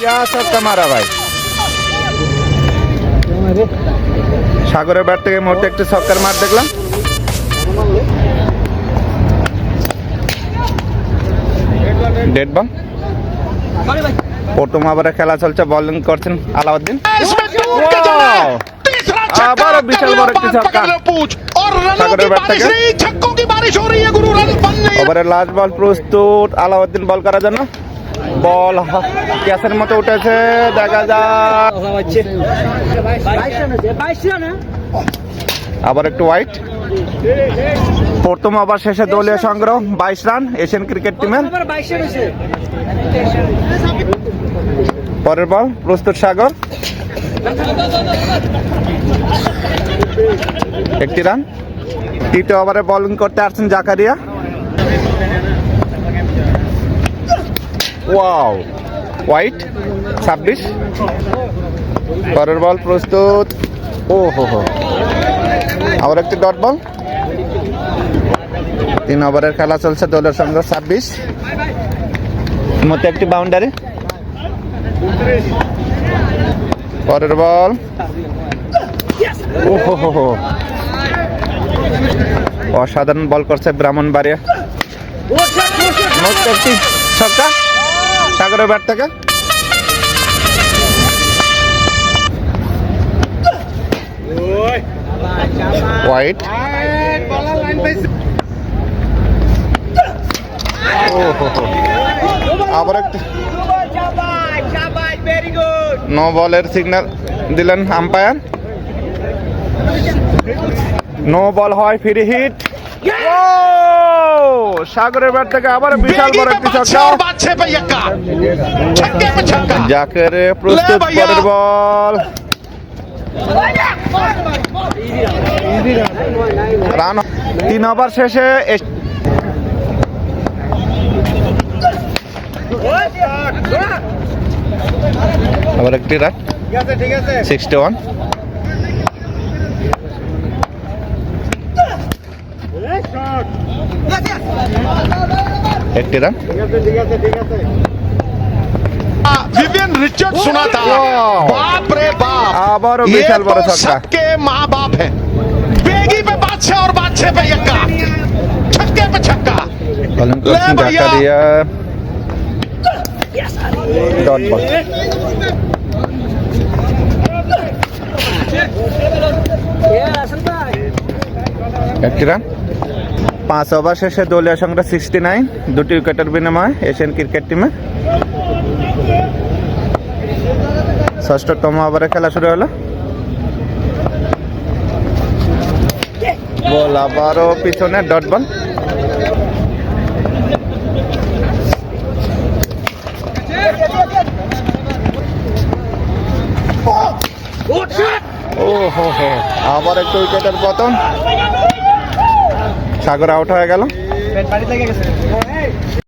क्या ছক্কা মারা ভাই সাগরের ব্যাট থেকে এই মুহূর্তে একটি ছক্কার মার দেখলাম ডেড বল প্রথম ওভারে খেলা চলছে বোলিং করছেন আলাউদ্দিন इसमें टूट के चला है। तीसरा छक्का আবারও বিশাল বড় একটি कप्तान ছক্কা। पकड़ लो पूछ और रनों সাগরের की ব্যাট बारिश থেকে। नहीं छक्कों की बारिश हो रही है गुरु रन बन नहीं ওভারের লাস্ট বল প্রস্তুত আলাউদ্দিন বল করার জন্য বল ক্যাসের মতো উঠেছে, দেখা যাক। আবার একটু হোয়াইট প্রথম আবার শেষে দলীয় সংগ্রহ, বাইশ রান, এশিয়ান ক্রিকেট টিমের পরের বল, প্রস্তুত সাগর। একটি রান। তৃতীয় ওভারে বলিং করতে আসছেন জাকারিয়া। ওয়াও হোয়াইট ছাব্বিশ পরের বল প্রস্তুত ও হো হো আবার একটি ডট বল তিন ওভারের খেলা চলছে দলের সঙ্গে, ছাব্বিশ। মধ্যে একটি বাউন্ডারি পরের বল হো অসাধারণ বল করছে ব্রাহ্মণবাড়িয়া। একটি ছক্কা। সাগরের ব্যাট থেকে। আবার একটি নো বলের সিগন্যাল দিলেন আম্পায়ার নো বল হয় ফ্রি হিট সাগরের ব্যাট থেকে আবার বিশাল বড় একটি ছক্কা। বল। রান। তিন ওভার শেষে আবার একটি রান। সিক্সটি ওয়ান एक तेरह विवियन रिचर्ड सुना था बाप रे बाप। ये तो सबके माँ बाप है। बेगी पे बादशाह और बादशाह पे यक्का। छक्के पे छक्का। ले भैया। डॉट बॉल एक रन পাঁচ ওভার শেষে দলীয় সংখ্যা সিক্সটি নাইন দুটি উইকেটের বিনিময়ে এশিয়ান ক্রিকেট টিমে। ষষ্ঠতম ওভারে খেলা শুরু হলো। বল আবারও পিছনে ডট বল ও হো হো আবার একটু উইকেটের পতন। সাগর আউট হয়ে গেল।